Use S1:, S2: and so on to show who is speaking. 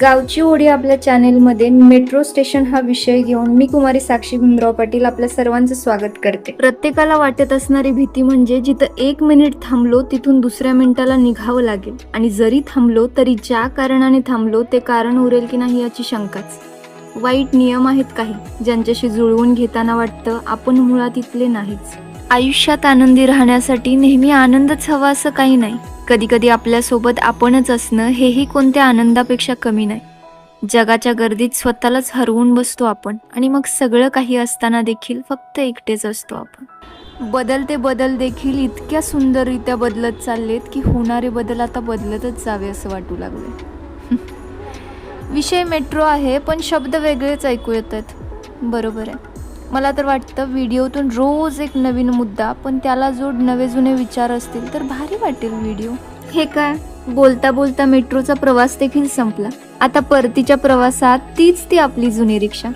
S1: गावची ओढी आपल्या चॅनेलमध्ये मेट्रो स्टेशन हा विषय घेऊन मी कुमारी साक्षी भीमराव पाटील आपल्या सर्वांचं स्वागत करते. प्रत्येकाला वाटत असणारी भीती म्हणजे जिथं एक मिनिट थांबलो तिथून दुसऱ्या मिनिटाला निघावं लागेल. आणि जरी थांबलो तरी ज्या कारणाने थांबलो ते कारण उरेल की नाही याची शंकाच. वाईट नियम आहेत काही ज्यांच्याशी जुळवून घेताना वाटतं आपण मुळात इथले नाहीच. आयुष्यात आनंदी राहण्यासाठी नेहमी आनंदच हवा असं काही नाही. कधी कधी आपल्यासोबत आपणच असणं हेही कोणत्या आनंदापेक्षा कमी नाही. जगाच्या गर्दीत स्वतःलाच हरवून बसतो आपण आणि मग सगळं काही असताना देखील फक्त एकटेच असतो आपण. बदलते बदल देखील इतक्या सुंदररित्या बदलत चाललेत की होणारे बदल आता बदलतच जावे असं वाटू लागले विषय मेट्रो आहे पण शब्द वेगळेच ऐकू येत आहेत बरोबर आहे. मला तर वाटतं व्हिडिओतून रोज एक नवीन मुद्दा पण त्याला जोड नवे जुने विचार असतील तर भारी वाटेल व्हिडिओ. हे काय बोलता बोलता मेट्रोचा प्रवास देखील संपला. आता परतीच्या प्रवासात तीच ती आपली जुनी रिक्षा.